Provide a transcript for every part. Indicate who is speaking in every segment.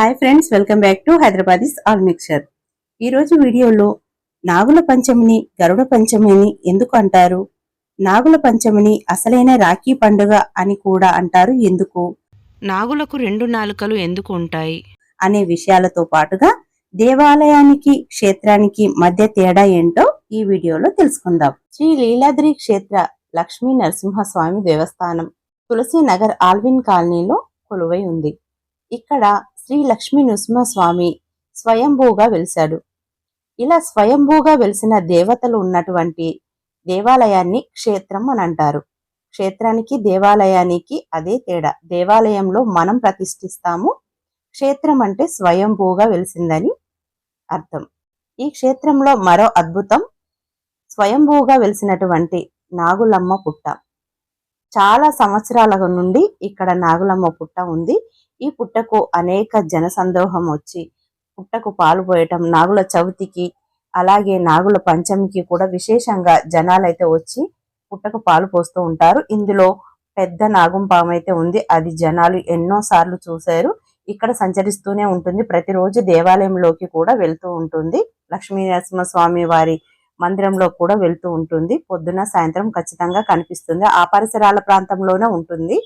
Speaker 1: Hi friends welcome back to Hyderabad all mixture ఈరోజు వీడియోలో నాగుల పంచమిని గరుడ పంచమిని ఎందుకు అంటారు? నాగుల పంచమిని అసలైన రాఖీ పండుగ అని కూడా అంటారు ఎందుకు?
Speaker 2: నాగులకు రెండు నాలుకలు ఎందుకు ఉంటాయి?
Speaker 1: అనే విషయాలతో పాటుగా దేవాలయానికి క్షేత్రానికి మధ్య తేడా ఏంటో ఈ వీడియోలో తెలుసుకుందాం. శ్రీ లీలాద్రి క్షేత్ర లక్ష్మీ నరసింహస్వామి దేవస్థానం తులసి నగర్ ఆల్విన్ కాలనీలో కొలువై ఉంది. ఇక్కడ శ్రీ లక్ష్మీ నృసింహస్వామి స్వయంభూగా వెలిశాడు. ఇలా స్వయంభూగా వెలిసిన దేవతలు ఉన్నటువంటి దేవాలయాన్ని క్షేత్రం అని అంటారు. క్షేత్రానికి దేవాలయానికి అదే తేడా. దేవాలయంలో మనం ప్రతిష్ఠిస్తాము. క్షేత్రం అంటే స్వయంభూగా వెలిసిందని అర్థం. ఈ క్షేత్రంలో మరో అద్భుతం స్వయంభూగా వెలిసినటువంటి నాగులమ్మ పుట్ట. చాలా సంవత్సరాల నుండి ఇక్కడ నాగులమ్మ పుట్ట ఉంది. ఈ పుట్టకు అనేక జనసందోహం వచ్చి పుట్టకు పాలు పోయటం నాగుల చవితికి అలాగే నాగుల పంచమికి కూడా విశేషంగా జనాలైతే వచ్చి పుట్టకు పాలు పోస్తూ ఉంటారు. ఇందులో పెద్ద నాగుంపాము అయితే ఉంది. అది జనాలు ఎన్నో సార్లు చూశారు. ఇక్కడ సంచరిస్తూనే ఉంటుంది. ప్రతిరోజు దేవాలయంలోకి కూడా వెళ్తూ ఉంటుంది. లక్ష్మీ నరసింహస్వామి వారి మందిరంలో కూడా వెళ్తూ ఉంటుంది. పొద్దున సాయంత్రం ఖచ్చితంగా కనిపిస్తుంది. ఆ పరిసరాల ప్రాంతంలోనే ఉంటుంది.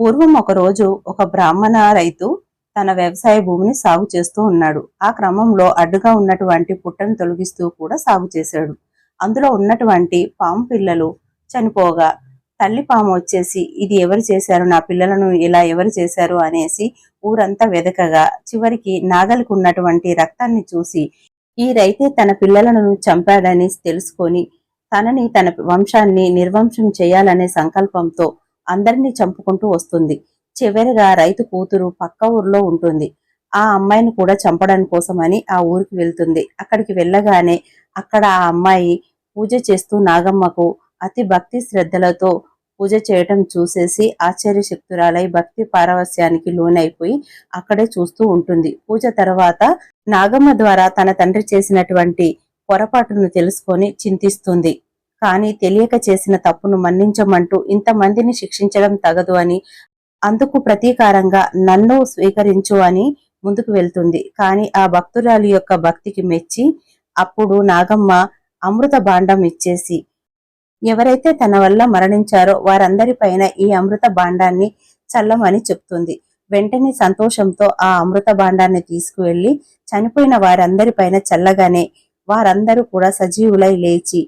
Speaker 1: పూర్వం ఒక రోజు ఒక బ్రాహ్మణ రైతు తన వ్యవసాయ భూమిని సాగు చేస్తూ ఉన్నాడు. ఆ క్రమంలో అడ్డుగా ఉన్నటువంటి పుట్టను తొలగిస్తూ కూడా సాగు చేశాడు. అందులో ఉన్నటువంటి పాము పిల్లలు చనిపోగా తల్లి పాము వచ్చేసి ఇది ఎవరు చేశారు? నా పిల్లలను ఇలా ఎవరు చేశారు? అనేసి ఊరంతా వెదకగా చివరికి నాగలికి ఉన్నటువంటి రక్తాన్ని చూసి ఈ రైతే తన పిల్లలను చంపాడని తెలుసుకొని తనని తన వంశాన్ని నిర్వంశం చేయాలనే సంకల్పంతో అందరినీ చంపుకుంటూ వస్తుంది. చివరిగా రైతు కూతురు పక్క ఊర్లో ఉంటుంది. ఆ అమ్మాయిని కూడా చంపడానికి కోసమని ఆ ఊరికి వెళ్తుంది. అక్కడికి వెళ్ళగానే అక్కడ ఆ అమ్మాయి పూజ చేస్తూ నాగమ్మకు అతి భక్తి శ్రద్ధలతో పూజ చేయటం చూసేసి ఆశ్చర్యశక్తురాలై భక్తి పారవస్యానికి లోనైపోయి అక్కడే చూస్తూ ఉంటుంది. పూజ తర్వాత నాగమ్మ ద్వారా తన తండ్రి చేసినటువంటి పొరపాటును తెలుసుకొని చింతిస్తుంది. కానీ తెలియక చేసిన తప్పును మన్నించమంటూ ఇంతమందిని శిక్షించడం తగదు అని అందుకు ప్రతీకారంగా నన్ను స్వీకరించు అని ముందుకు వెళ్తుంది. కానీ ఆ భక్తురాలి యొక్క భక్తికి మెచ్చి అప్పుడు నాగమ్మ అమృత భాండం ఇచ్చేసి ఎవరైతే తన వల్ల మరణించారో వారందరిపైన ఈ అమృత భాండాన్ని చల్లమని చెప్తుంది. వెంటనే సంతోషంతో ఆ అమృత భాండాన్ని తీసుకువెళ్ళి చనిపోయిన వారందరిపైన చల్లగానే వారందరూ కూడా సజీవులై లేచి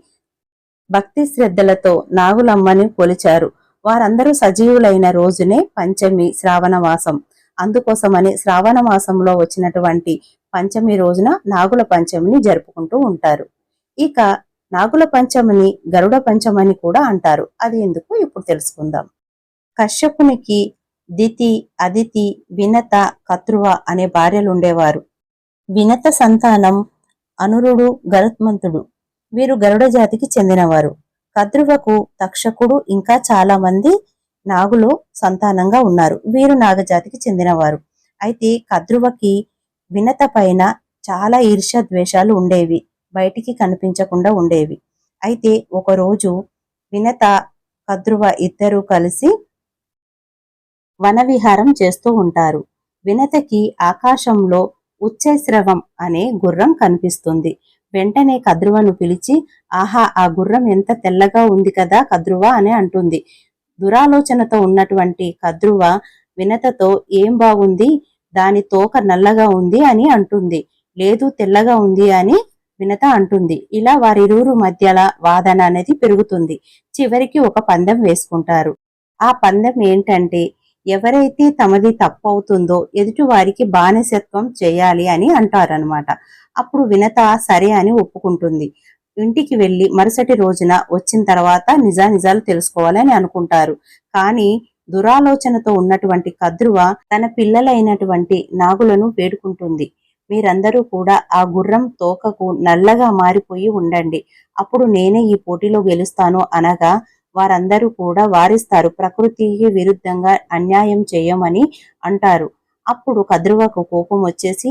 Speaker 1: భక్తి శ్రద్ధలతో నాగులమ్మని కొలిచారు వారందరూ సజీవులైన రోజునే పంచమి శ్రావణమాసం. అందుకోసమని శ్రావణ మాసంలో వచ్చినటువంటి పంచమి రోజున నాగుల పంచమిని జరుపుకుంటూ ఉంటారు. ఇక నాగుల పంచమిని గరుడ పంచమని కూడా అంటారు. అది ఎందుకు? ఇప్పుడు తెలుసుకుందాం. కశ్యపునికి దితి అదితి వినత కత్రువ అనే భార్యలు ఉండేవారు వినత సంతానం అనురుడు గరుత్మంతుడు. వీరు గరుడ జాతికి చెందినవారు. కద్రువకు తక్షకుడు ఇంకా చాలా మంది నాగులు సంతానంగా ఉన్నారు. వీరు నాగజాతికి చెందినవారు. అయితే కద్రువకి వినత పైన చాలా ఈర్ష్య ద్వేషాలు ఉండేవి. బయటికి కనిపించకుండా ఉండేవి. అయితే ఒకరోజు వినత కద్రువ ఇద్దరూ కలిసి వనవిహారం చేస్తూ ఉంటారు. వినతకి ఆకాశంలో ఉచ్చైశ్రవం అనే గుర్రం కనిపిస్తుంది. వెంటనే కద్రువను పిలిచి ఆహా ఆ గుర్రం ఎంత తెల్లగా ఉంది కదా కద్రువ అని అంటుంది. దురాలోచనతో ఉన్నటువంటి కద్రువ వినతతో ఏం బాగుంది? దాని తోక నల్లగా ఉంది అని అంటుంది. లేదు తెల్లగా ఉంది అని వినత అంటుంది. ఇలా వారిరువురు మధ్యల వాదన అనేది పెరుగుతుంది. చివరికి ఒక పందెం వేసుకుంటారు. ఆ పందెం ఏంటంటే ఎవరైతే తమది తప్పు అవుతుందో ఎదుటి వారికి బానిసత్వం చేయాలి అని అంటారనమాట అప్పుడు వినత సరే అని ఒప్పుకుంటుంది. ఇంటికి వెళ్ళి మరుసటి రోజున వచ్చిన తర్వాత నిజానిజాలు తెలుసుకోవాలని అనుకుంటారు. కానీ దురాలోచనతో ఉన్నటువంటి కద్రువ తన పిల్లలైనటువంటి నాగులను వేడుకుంటుంది. మీరందరూ కూడా ఆ గుర్రం తోకకు నల్లగా మారిపోయి ఉండండి. అప్పుడు నేనే ఈ పోటీలో గెలుస్తాను అనగా వారందరూ కూడా వారిస్తారు. ప్రకృతికి విరుద్ధంగా అన్యాయం చేయమని అంటారు. అప్పుడు కద్రువకు కోపం వచ్చేసి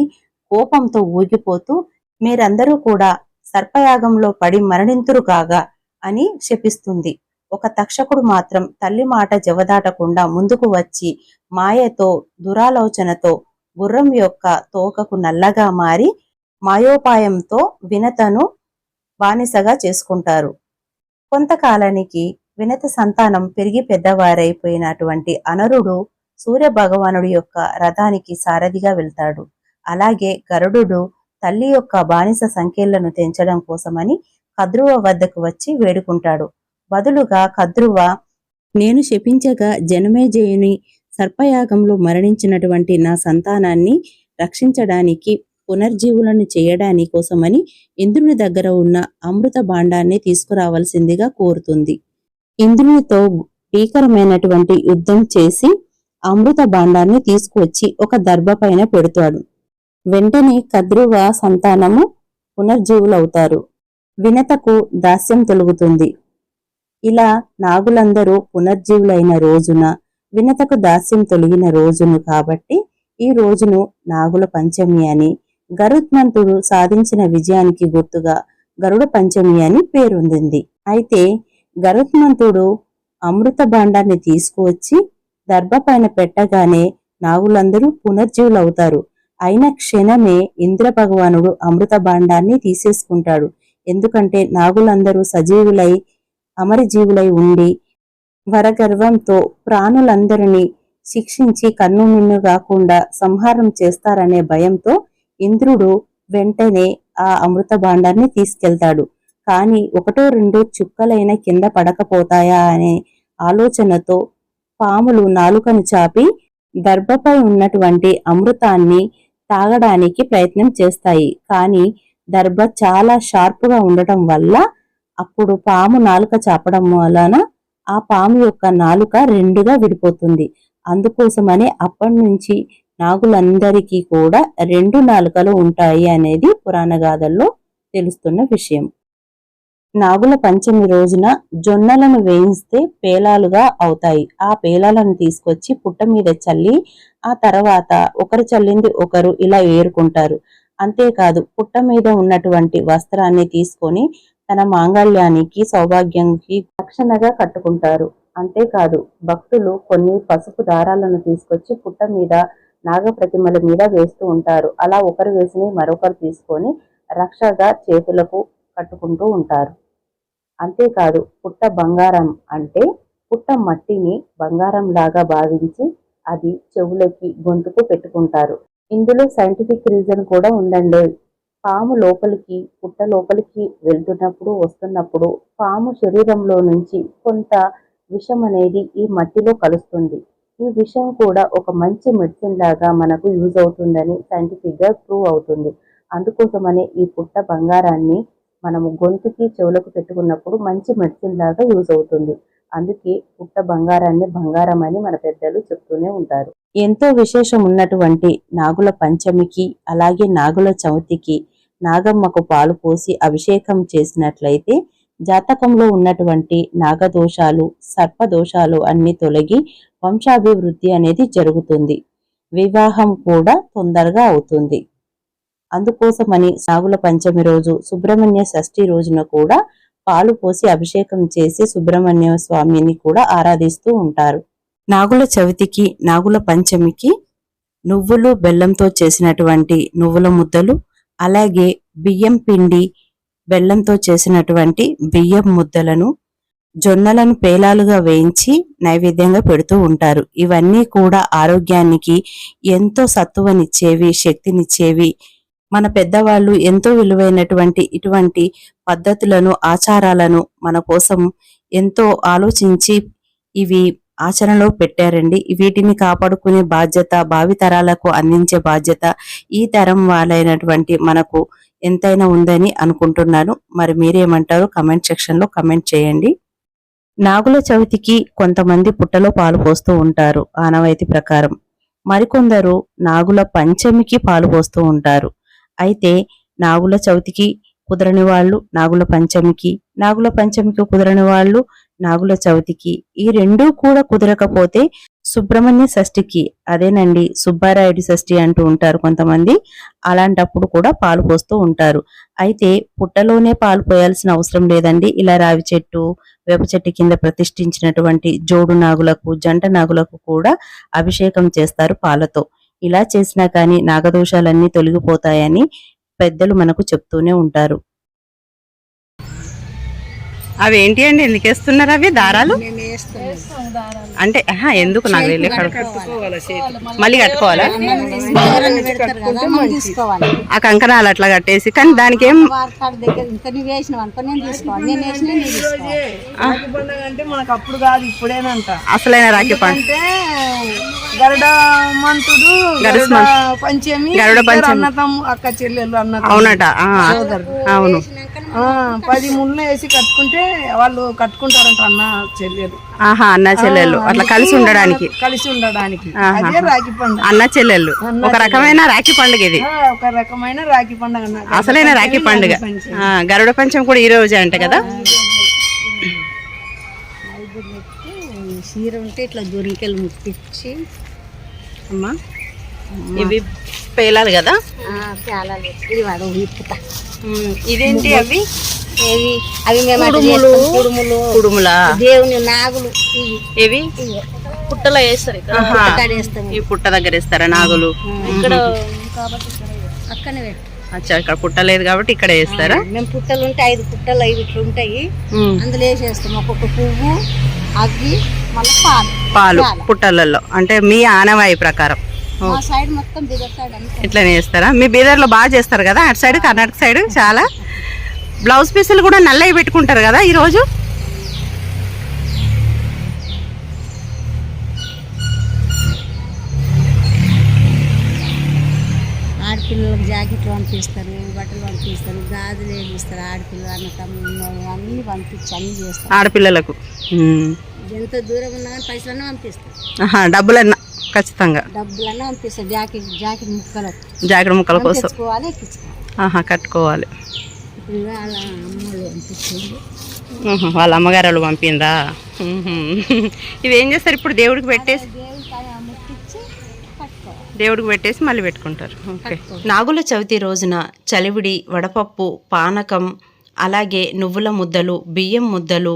Speaker 1: కోపంతో ఊగిపోతూ మీరందరూ కూడా సర్పయాగంలో పడి మరణింతురు కాగా అని శపిస్తుంది. ఒక తక్షకుడు మాత్రం తల్లి మాట జవదాటకుండా ముందుకు వచ్చి మాయతో దురాలోచనతో గుర్రం యొక్క తోకకు నల్లగా మారి మాయోపాయంతో వినతను బానిసగా చేసుకుంటారు. కొంతకాలానికి వినత సంతానం పెరిగి పెద్దవారైపోయినటువంటి అనరుడు సూర్య భగవానుడి యొక్క రథానికి సారథిగా వెళ్తాడు. అలాగే గరుడు తల్లి యొక్క బానిస సంఖ్యలను తెంచడం కోసమని కద్రువ వద్దకు వచ్చి వేడుకుంటాడు. బదులుగా కద్రువ నేను శపించగా జనమేజయుని సర్పయాగంలో మరణించినటువంటి నా సంతానాన్ని రక్షించడానికి పునర్జీవులను చేయడాని కోసమని ఇంద్రుని దగ్గర ఉన్న అమృత భాండాన్ని తీసుకురావాల్సిందిగా కోరుతుంది. ఇంద్రునితో భీకరమైనటువంటి యుద్ధం చేసి అమృత భాండాన్ని తీసుకువచ్చి ఒక దర్భ పైన పెడతాడు. వెంటనే కద్రువ సంతానము పునర్జీవులవుతారు. వినతకు దాస్యం తొలుగుతుంది. ఇలా నాగులందరూ పునర్జీవులైన రోజున వినతకు దాస్యం తొలగిన రోజును కాబట్టి ఈ రోజును నాగుల పంచమి అని గరుత్మంతుడు సాధించిన విజయానికి గుర్తుగా గరుడ పంచమి అని పేరొందింది. అయితే గరుత్మంతుడు అమృత భాండాన్ని తీసుకువచ్చి దర్భ పైన పెట్టగానే నాగులందరూ పునర్జీవులవుతారు. అయిన క్షణమే ఇంద్ర భగవానుడు అమృత భాండాన్ని తీసేసుకుంటాడు. ఎందుకంటే నాగులందరూ సజీవులై అమరజీవులై ఉండి వరగర్వంతో ప్రాణులందరినీ శిక్షించి కన్నుమిన్ను కాకుండా సంహారం చేస్తారనే భయంతో ఇంద్రుడు వెంటనే ఆ అమృత భాండాన్ని తీసుకెళ్తాడు. కానీ ఒకటో రెండో చుక్కలైన కింద పడకపోతాయా అనే ఆలోచనతో పాములు నాలుకను చాపి దర్భపై ఉన్నటువంటి అమృతాన్ని తాగడానికి ప్రయత్నం చేస్తాయి. కానీ దర్భ చాలా షార్ప్గా ఉండటం వల్ల అప్పుడు పాము నాలుక చాపడం వలన ఆ పాము యొక్క నాలుక రెండుగా విడిపోతుంది. అందుకోసమనే అప్పటి నుంచి నాగులందరికీ కూడా రెండు నాలుకలు ఉంటాయి అనేది పురాణ గాథల్లో తెలుస్తున్న విషయం. నాగుల పంచమి రోజున జొన్నలను వేయిస్తే పేలాలుగా అవుతాయి. ఆ పేలాలను తీసుకొచ్చి పుట్ట మీద చల్లి ఆ తర్వాత ఒకరు చల్లింది ఒకరు ఇలా ఏరుకుంటారు. అంతేకాదు పుట్ట మీద ఉన్నటువంటి వస్త్రాన్ని తీసుకొని తన మాంగళ్యానికి సౌభాగ్యానికి రక్షణగా కట్టుకుంటారు. అంతేకాదు భక్తులు కొన్ని పసుపు దారాలను తీసుకొచ్చి పుట్ట మీద నాగప్రతిమల మీద వేస్తూ ఉంటారు. అలా ఒకరు వేసినవి మరొకరు తీసుకొని రక్షగా చేతులకు కట్టుకుంటూ ఉంటారు. అంతేకాదు పుట్ట బంగారం అంటే పుట్ట మట్టిని బంగారం లాగా భావించి అది చెవులకి గొంతుకు పెట్టుకుంటారు. ఇందులో సైంటిఫిక్ రీజన్ కూడా ఉందండి. పాము లోపలికి పుట్ట లోపలికి వెళ్తున్నప్పుడు వస్తున్నప్పుడు పాము శరీరంలో నుంచి కొంత విషం అనేది ఈ మట్టిలో కలుస్తుంది. ఈ విషం కూడా ఒక మంచి మెడిసిన్ లాగా మనకు యూజ్ అవుతుందని సైంటిఫిక్గా ప్రూవ్ అవుతుంది. అందుకోసమనే ఈ పుట్ట బంగారాన్ని మనము గొంతుకి చెవులకు పెట్టుకున్నప్పుడు మంచి మెడిసిన్ లాగా యూజ్ అవుతుంది. అందుకే పుట్ట బంగారాన్ని బంగారం అని మన పెద్దలు చెప్తూనే ఉంటారు. ఎంతో విశేషం ఉన్నటువంటి నాగుల పంచమికి అలాగే నాగుల చవితికి నాగమ్మకు పాలు పోసి అభిషేకం చేసినట్లయితే జాతకంలో ఉన్నటువంటి నాగదోషాలు సర్పదోషాలు అన్ని తొలగి వంశాభివృద్ధి అనేది జరుగుతుంది. వివాహం కూడా తొందరగా అవుతుంది. అందుకోసమని సాగుల పంచమి రోజు సుబ్రహ్మణ్య షష్ఠి రోజున కూడా పాలు పోసి అభిషేకం చేసి సుబ్రహ్మణ్య స్వామిని కూడా ఆరాధిస్తూ ఉంటారు. నాగుల చవితికి నాగుల పంచమికి నువ్వులు బెల్లంతో చేసినటువంటి నువ్వుల ముద్దలు అలాగే బియ్యం పిండి బెల్లంతో చేసినటువంటి బియ్యం ముద్దలను జొన్నలను పేలాలుగా వేయించి నైవేద్యంగా పెడుతూ ఉంటారు. ఇవన్నీ కూడా ఆరోగ్యానికి ఎంతో సత్తువనిచ్చేవి శక్తినిచ్చేవి మన పెద్దవాళ్ళు ఎంతో విలువైనటువంటి ఇటువంటి పద్ధతులను ఆచారాలను మన కోసం ఎంతో ఆలోచించి ఇవి ఆచరణలో పెట్టారండి. వీటిని కాపాడుకునే బాధ్యత భావితరాలకు అందించే బాధ్యత ఈ తరం వాళ్ళైనటువంటి మనకు ఎంతైనా ఉందని అనుకుంటున్నాను. మరి మీరేమంటారు కమెంట్ సెక్షన్లో కమెంట్ చేయండి. నాగుల చవితికి కొంతమంది పుట్టలో పాలు పోస్తూ ఉంటారు ఆనవాయితీ ప్రకారం. మరికొందరు నాగుల పంచమికి పాలు పోస్తూ ఉంటారు. అయితే నాగుల చవితికి కుదరని వాళ్ళు నాగుల పంచమికి నాగుల పంచమికి కుదరని వాళ్ళు నాగుల చవితికి. ఈ రెండూ కూడా కుదరకపోతే సుబ్రహ్మణ్య షష్ఠికి. అదేనండి సుబ్బారాయుడి షష్ఠి అంటూ ఉంటారు కొంతమంది. అలాంటప్పుడు కూడా పాలు పోస్తూ ఉంటారు. అయితే పుట్టలోనే పాలు పోయాల్సిన అవసరం లేదండి. ఇలా రావి చెట్టు వేప చెట్టు కింద ప్రతిష్ఠించినటువంటి జోడు నాగులకు జంట నాగులకు కూడా అభిషేకం చేస్తారు పాలతో. ఇలా చేసినా కానీ నాగదోషాలన్నీ తొలగిపోతాయని పెద్దలు మనకు చెప్తూనే ఉంటారు. అవి ఏంటి అండి? ఎందుకు వేస్తున్నారు అవి? దారాలు? అంటే ఆహా, ఎందుకు నాకు తెలియదు. మళ్ళీ కట్టుకోవాలా. ఆ కంకణాలు అట్లా కట్టేసి కానీ దానికి ఏం అసలైన రాఖీ పండుగ
Speaker 3: అంటే గరుడ మంతుడు
Speaker 1: గరుడ
Speaker 3: పంచమి
Speaker 1: గరుడ పంచమి.
Speaker 3: అన్నతమ్ము అక్క చెల్లెలు అన్న
Speaker 1: అవునట ఆ, అవును.
Speaker 3: పది ముళ్ళు వేసి కట్టుకుంటే వాళ్ళు కట్టుకుంటారంట అన్న చెల్లెలు.
Speaker 1: ఆహా అన్న చెల్లెళ్ళు అట్లా కలిసి ఉండడానికి.
Speaker 3: కలిసి ఉండడానికి. అదే రాఖీ పండుగ.
Speaker 1: అన్న చెల్లెళ్ళు ఒక రకమైన రాఖీ పండుగ ఇది.
Speaker 3: ఆ, ఒక రకమైన రాఖీ పండుగ అన్న.
Speaker 1: అసలైన రాఖీ పండుగ. ఆ, గరుడ పంచం కూడా ఈ రోజే అంట కదా?
Speaker 4: చీర ఉంటే ఇట్లా దూరికెళ్ళి ముట్టించి.
Speaker 1: అమ్మా. ఇవి పేలాలు కదా? ఇదేంటి అవి?
Speaker 4: ఏవి? అవి కుడుములు.
Speaker 1: కుడుములా.
Speaker 4: దేవుని నాగులు. ఇవి.
Speaker 1: ఇవి.
Speaker 4: పుట్టలో వేస్తారు
Speaker 1: ఈ పుట్ట దగ్గర ఇస్తారా నాగులు?
Speaker 4: ఇక్కడ కాబట్టి అక్కనే
Speaker 1: అచ్చా ఇక్కడ పుట్ట లేదు కాబట్టి ఇక్కడ వేస్తారా?
Speaker 4: మేము పుట్టలు ఉంటే ఐదు పుట్టలు ఐదు ఇట్లా ఉంటాయి. అందులో వేసేస్తాం. ఒక్కొక్క పువ్వు అగ్గి మళ్ళీ పాలు
Speaker 1: పాలు. పుట్టలలో. అంటే మీ ఆనవాయి ప్రకారం.
Speaker 4: మా సైడ్ మొత్తం దిగర్ సైడ్
Speaker 1: ఇట్లనే చేస్తారా? మీ బీదర్లో బాగా చేస్తారు కదా? అటు సైడ్ కర్ణాటక సైడ్ చాలా. బ్లౌజ్ పీసులు కూడా నల్లవి పెట్టుకుంటారు కదా ఈరోజు?
Speaker 4: ఆడపిల్లలకు జాకెట్లు పంపిస్తారు బట్టలు పంపిస్తారు గాజులు వేపిస్తారు ఆడపిల్లలు అన్న తమ్ముళ్ళు అన్నీ పంపించి అన్నీ చేస్తారు.
Speaker 1: ఆడపిల్లలకు.
Speaker 4: ఎంత దూరం ఉన్నా కానీ పైసలన్నా పంపిస్తారు.
Speaker 1: డబ్బులన్నా. ఖచ్చితంగా.
Speaker 4: డబ్బులన్నా జాకెట్ జాకెట్ ముక్కలకు
Speaker 1: జాకెట్ ముక్కల కోసం. ఆహా కట్టుకోవాలి.
Speaker 4: వాళ్ళ
Speaker 1: అమ్మగారు వాళ్ళు ఉహు. ఇవి ఏం చేస్తారు? ఇప్పుడు దేవుడికి పెట్టేసి
Speaker 4: దేవుడికి
Speaker 1: పెట్టేసి మళ్ళీ పెట్టుకుంటారు. ఓకే. నాగుల చవితి రోజున చలివిడి వడపప్పు పానకం అలాగే నువ్వుల ముద్దలు బియ్యం ముద్దలు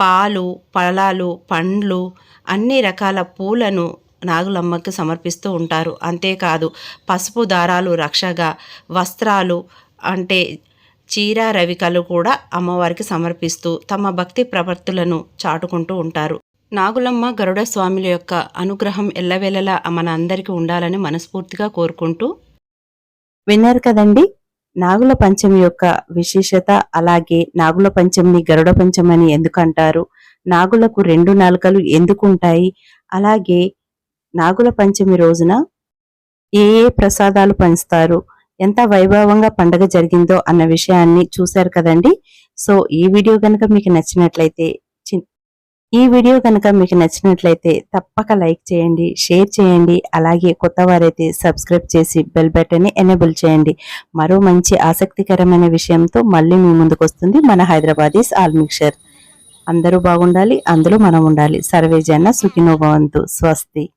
Speaker 1: పాలు పழాలు పండ్లు అన్ని రకాల పూలను నాగులమ్మకి సమర్పిస్తూ ఉంటారు. అంతేకాదు పసుపు దారాలు రక్షగా వస్త్రాలు అంటే చీర రవికలు కూడా అమ్మవారికి సమర్పిస్తూ తమ భక్తి ప్రవర్తులను చాటుకుంటూ ఉంటారు. నాగులమ్మ గరుడ స్వాముల యొక్క అనుగ్రహం ఎల్లవేళలా మన అందరికీ ఉండాలని మనస్ఫూర్తిగా కోరుకుంటూ విన్నారు కదండి? నాగుల పంచమి యొక్క విశేషత అలాగే నాగుల పంచమిని గరుడ పంచమని అని ఎందుకు అంటారు నాగులకు రెండు నాలుకలు ఎందుకు ఉంటాయి అలాగే నాగుల పంచమి రోజున ఏ ఏ ప్రసాదాలు పంచుతారు? ఎంత వైభవంగా పండగ జరిగిందో అన్న విషయాన్ని చూశారు కదండి. సో ఈ వీడియో కనుక మీకు నచ్చినట్లయితే చి- ఈ వీడియో కనుక మీకు నచ్చినట్లయితే తప్పక లైక్ చేయండి షేర్ చేయండి అలాగే కొత్త వారైతే సబ్స్క్రైబ్ చేసి బెల్ బటన్ని ఎనేబుల్ చేయండి. మరో మంచి ఆసక్తికరమైన విషయంతో మళ్ళీ మీ ముందుకు వస్తుంది మన హైదరాబాదీస్ ఆల్ మిక్చర్. అందరూ బాగుండాలి అందులో మనం ఉండాలి. సర్వే సుఖినోభవంతు స్వస్తి.